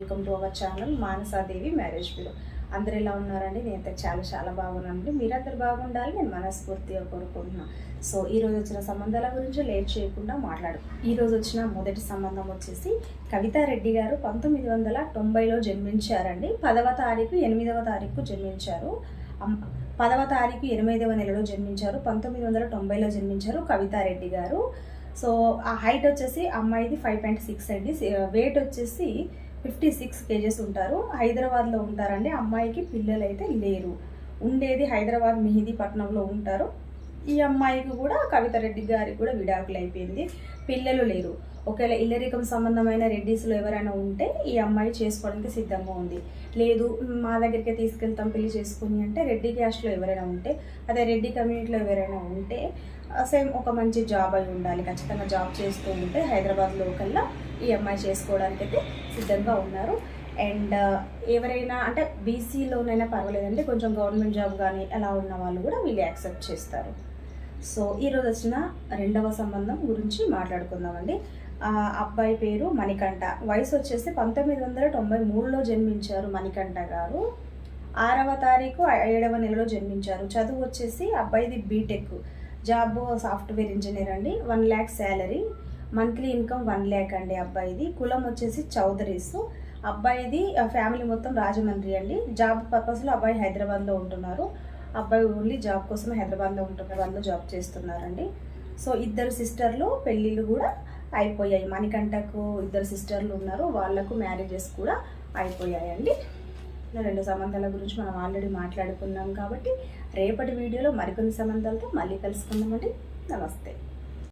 Welcome to our channel Manasadevi marriage bureau. అందరు ఎలా ఉన్నారండి? నేనైతే చాలా చాలా బాగున్నానండి. మీరందరు బాగుండాలి నేను మనస్ఫూర్తిగా కోరుకుంటున్నాను సో ఈ రోజు వచ్చిన సంబంధాల గురించి లేట్ చేయకుండా మాట్లాడు ఈరోజు వచ్చిన మొదటి సంబంధం వచ్చేసి కవితారెడ్డి గారు పంతొమ్మిది వందల తొంభైలో జన్మించారండి. పదవ తారీఖు ఎనిమిదవ తారీఖు జన్మించారు. పదవ తారీఖు ఎనిమిదవ నెలలో జన్మించారు. పంతొమ్మిది వందల తొంభైలో జన్మించారు కవితారెడ్డి గారు. సో ఆ హైట్ వచ్చేసి అమ్మాయిది ఫైవ్ పాయింట్ సిక్స్ అండి. వెయిట్ వచ్చేసి ఫిఫ్టీ సిక్స్ కేజెస్ ఉంటారు. హైదరాబాద్లో ఉంటారండి. అమ్మాయికి పిల్లలు అయితే లేరు. ఉండేది హైదరాబాద్ మెహిదీపట్నంలో ఉంటారు. ఈ అమ్మాయికి కూడా కవితారెడ్డి గారికి కూడా విడాకులు అయిపోయింది. పిల్లలు లేరు. ఒకవేళ ఇల్లరికం సంబంధమైన రెడ్డీస్లో ఎవరైనా ఉంటే ఈ అమ్మాయి చేసుకోవడానికి సిద్ధంగా ఉంది. లేదు మా దగ్గరికి తీసుకెళ్తాం పెళ్ళి చేసుకుని అంటే రెడ్డి క్యాస్ట్లో ఎవరైనా ఉంటే అదే రెడ్డి కమ్యూనిటీలో ఎవరైనా ఉంటే సేమ్ ఒక మంచి జాబ్ అయి ఉండాలి. ఖచ్చితంగా జాబ్ చేస్తూ ఉంటే హైదరాబాద్ కల్లా ఈ అమ్మాయి చేసుకోవడానికి అయితే సిద్ధంగా ఉన్నారు. అండ్ ఎవరైనా అంటే బీసీలోనైనా పర్వాలేదంటే కొంచెం గవర్నమెంట్ జాబ్ కానీ అలా ఉన్న వాళ్ళు కూడా వీళ్ళు యాక్సెప్ట్ చేస్తారు. సో ఈరోజు వచ్చిన రెండవ సంబంధం గురించి మాట్లాడుకుందామండి. ఆ అబ్బాయి పేరు మణికంఠ. వయసు వచ్చేసి పంతొమ్మిది వందల తొంభై మూడులో జన్మించారు మణికంఠ గారు. ఆరవ తారీఖు ఏడవ నెలలో జన్మించారు. చదువు వచ్చేసి అబ్బాయిది బీటెక్ జాబ్ సాఫ్ట్వేర్ ఇంజనీర్ అండి. One lakh salary. Monthly income one lakh అండి అబ్బాయిది. కులం వచ్చేసి చౌదరీస్. అబ్బాయిది ఫ్యామిలీ మొత్తం రాజమండ్రి అండి. జాబ్ పర్పస్లో అబ్బాయి హైదరాబాద్లో ఉంటున్నారు. అబ్బాయి ఓన్లీ జాబ్ కోసం హైదరాబాద్లో ఉంటున్నారు. వాళ్ళు జాబ్ చేస్తున్నారండి. సో ఇద్దరు సిస్టర్లు పెళ్ళిళ్ళు కూడా అయిపోయాయి. మణికంఠకు ఇద్దరు సిస్టర్లు ఉన్నారు. వాళ్ళకు మ్యారేజెస్ కూడా అయిపోయాయండి. రెండు సంబంధాల గురించి మనం ఆల్రెడీ మాట్లాడుకున్నాం కాబట్టి రేపటి వీడియోలో మరికొన్ని సంబంధాలతో మళ్ళీ కలుసుకుందామండి. నమస్తే.